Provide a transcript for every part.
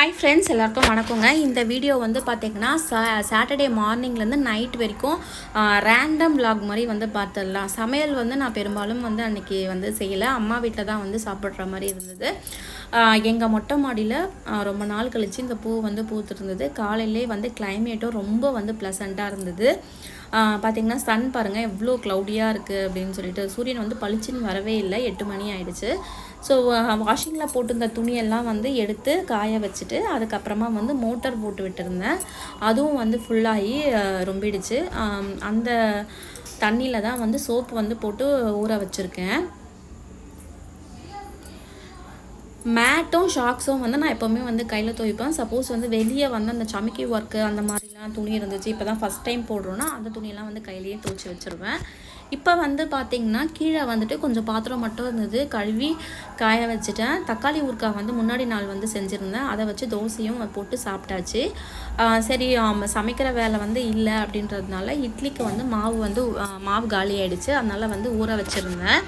Hi friends எல்லாருக்கும் வணக்கங்க. இந்த வீடியோ வந்து பார்த்திங்கன்னா சா சாட்டர்டே மார்னிங்லேருந்து நைட் வரைக்கும் ரேண்டம் விலாக் மாதிரி வந்து பார்த்துடலாம் சமையல் வந்து நான் பெரும்பாலும் வந்து அன்றைக்கி வந்து செய்யலை. அம்மா வீட்டில் தான் வந்து சாப்பிட்ற மாதிரி இருந்தது. எங்கள் மொட்டை மாடியில் ரொம்ப நாள் கழித்து இந்த பூ வந்து பூத்துருந்தது காலையிலே வந்து கிளைமேட்டும் ரொம்ப வந்து ப்ளசண்ட்டாக இருந்தது. பார்த்தீங்கன்னா சன் பாருங்கள் எவ்வளோ க்ளவுடியாக இருக்குது அப்படின்னு சொல்லிட்டு. சூரியன் வந்து பளிச்சுன்னு வரவே இல்லை எட்டு மணி ஆயிடுச்சு. ஸோ வாஷிங்கில் போட்டிருந்த துணியெல்லாம் வந்து எடுத்து காய வச்சுட்டு அதுக்கப்புறமா வந்து மோட்டர் போட்டு விட்டுருந்தேன். அதுவும் வந்து ஃபுல்லாகி ரொம்பிடுச்சு. அந்த தண்ணியில் தான் வந்து சோப்பு வந்து போட்டு ஊற வச்சுருக்கேன். மேட்டும் ஷாக்ஸும் வந்து நான் எப்போவுமே வந்து கையில் துவைப்பேன். சப்போஸ் வந்து வெளியே வந்து அந்த சமைக்கி ஒர்க்கு அந்த மாதிரிலாம் துணி இருந்துச்சு இப்போ தான் ஃபஸ்ட் டைம் போடுறோன்னா அந்த துணியெல்லாம் வந்து கையிலேயே துவைச்சி வச்சுருவேன். இப்போ வந்து பார்த்திங்கன்னா கீழே வந்துட்டு கொஞ்சம் பாத்திரம் மட்டும் இருந்தது கழுவி காய வச்சுட்டேன். தக்காளி ஊறுக்காய் வந்து முன்னாடி நாள் வந்து செஞ்சுருந்தேன். அதை வச்சு தோசையும் போட்டு சாப்பிட்டாச்சு. சரி சமைக்கிற வேலை வந்து இல்லை அப்படின்றதுனால இட்லிக்கு வந்து மாவு வந்து மாவு காலி ஆகிடுச்சு அதனால் வந்து ஊற வச்சுருந்தேன்.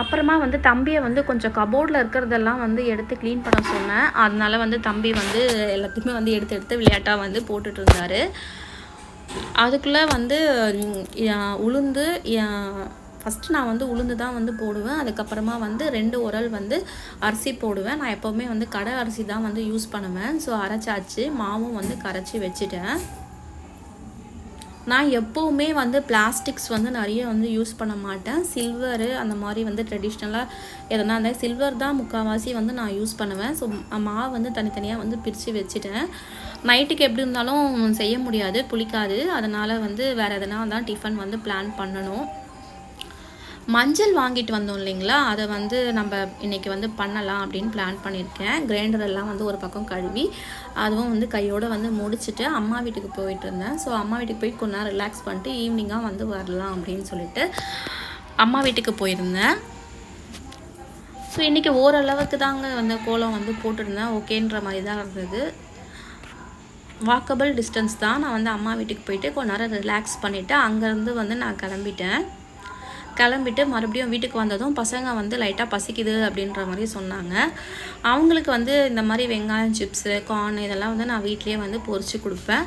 அப்புறமா வந்து தம்பியை வந்து கொஞ்சம் கபோர்டில் இருக்கிறதெல்லாம் வந்து எடுத்து க்ளீன் பண்ண சொன்னேன். அதனால வந்து தம்பி வந்து எல்லாத்தையுமே வந்து எடுத்து எடுத்து விளையாட்டாக வந்து போட்டுட்டு இருந்தாரு. அதுக்குள்ளே வந்து உளுந்து ஃபஸ்ட்டு நான் வந்து உளுந்து தான் வந்து போடுவேன். அதுக்கப்புறமா வந்து ரெண்டு உரல் வந்து அரிசி போடுவேன். நான் எப்போவுமே வந்து கடை அரிசி தான் வந்து யூஸ் பண்ணுவேன். ஸோ அரைச்சாச்சு. மாவும் வந்து கரைச்சி வச்சுட்டேன். நான் எப்போவுமே வந்து பிளாஸ்டிக்ஸ் வந்து நிறைய வந்து யூஸ் பண்ண மாட்டேன். சில்வரு அந்த மாதிரி வந்து ட்ரெடிஷ்னலாக எதனா இருந்தால் சில்வர் தான் முக்கால்வாசி வந்து நான் யூஸ் பண்ணுவேன். ஸோ மாவு வந்து தனித்தனியாக வந்து பிரித்து வச்சுட்டேன். நைட்டுக்கு எப்படி இருந்தாலும் செய்ய முடியாது புளிக்காது. அதனால் வந்து வேறு எதனா தான் டிஃபன் வந்து பிளான் பண்ணணும். மஞ்சள் வாங்கிட்டு வந்தோம் இல்லைங்களா? அதை வந்து நம்ம இன்றைக்கி வந்து பண்ணலாம் அப்படின்னு பிளான் பண்ணியிருக்கேன். கிரைண்டரெல்லாம் வந்து ஒரு பக்கம் கழுவி அதுவும் வந்து கையோடு வந்து முடிச்சுட்டு அம்மா வீட்டுக்கு போயிட்டு இருந்தேன். ஸோ அம்மா வீட்டுக்கு போய் கொஞ்ச நேரம் ரிலாக்ஸ் பண்ணிட்டு ஈவினிங்காக வந்து வரலாம் அப்படின்னு சொல்லிட்டு அம்மா வீட்டுக்கு போயிருந்தேன். ஸோ இன்றைக்கி ஓரளவுக்கு தாங்க வந்து கோலம் வந்து போட்டிருந்தேன். ஓகேன்ற மாதிரி தான் இருந்தது. வாக்கபிள் டிஸ்டன்ஸ் தான். நான் வந்து அம்மா வீட்டுக்கு போயிட்டு கொஞ்ச நேரம் ரிலாக்ஸ் பண்ணிவிட்டு அங்கேருந்து வந்து நான் கிளம்பிட்டேன். கிளம்பிட்டு மறுபடியும் வீட்டுக்கு வந்ததும் பசங்க வந்து லைட்டாக பசிக்குது அப்படின்ற மாதிரி சொன்னாங்க. அவங்களுக்கு வந்து இந்த மாதிரி வெங்காயம் சிப்ஸு கார்ன் இதெல்லாம் வந்து நான் வீட்லேயே வந்து பொறிச்சு கொடுப்பேன்.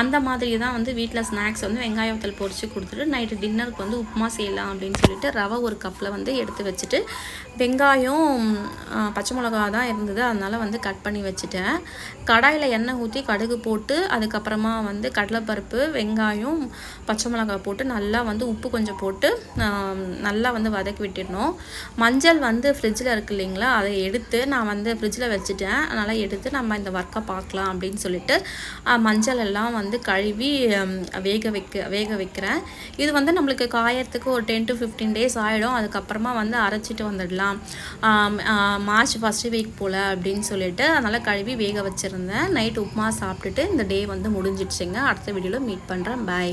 அந்த மாதிரி தான் வந்து வீட்டில் ஸ்நாக்ஸ் வந்து வெங்காய வத்தல் பொரிச்சு கொடுத்துட்டு நைட்டு டின்னருக்கு வந்து உப்புமா செய்யலாம் அப்படின்னு சொல்லிட்டு ரவை ஒரு கப்பில் வந்து எடுத்து வச்சுட்டு வெங்காயம் பச்சை மிளகா தான் இருந்தது. அதனால் வந்து கட் பண்ணி வச்சுட்டேன். கடாயில் எண்ணெய் ஊற்றி கடுகு போட்டு அதுக்கப்புறமா வந்து கடலைப்பருப்பு வெங்காயம் பச்சை மிளகா போட்டு நல்லா வந்து உப்பு கொஞ்சம் போட்டு நல்லா வந்து வதக்கி விட்டுடணும். மஞ்சள் வந்து ஃப்ரிட்ஜில் இருக்கு இல்லைங்களா? அதை எடுத்து நான் வந்து ஃப்ரிட்ஜில் வச்சுட்டேன். அதனால் எடுத்து நம்ம இந்த ஒர்க்கை பார்க்கலாம் அப்படின்னு சொல்லிட்டு மஞ்சள் எல்லாம் வந்து கழுவி வேக வைக்க வேக வைக்கிறேன். இது வந்து நம்மளுக்கு காயறதுக்கு ஒரு டென் டு ஃபிஃப்டீன் டேஸ் ஆகிடும் அதுக்கப்புறமா வந்து அரைச்சிட்டு வந்துடலாம். மார்ச் ஃபஸ்ட்டு வீக் போல் அப்படின்னு சொல்லிட்டு அதனால் கழுவி வேக வச்சுருந்தேன். நைட் உப்புமா சாப்பிட்டுட்டு இந்த டே வந்து முடிஞ்சிடுச்சுங்க. அடுத்த வீடியோவில் மீட் பண்ணுறேன் பை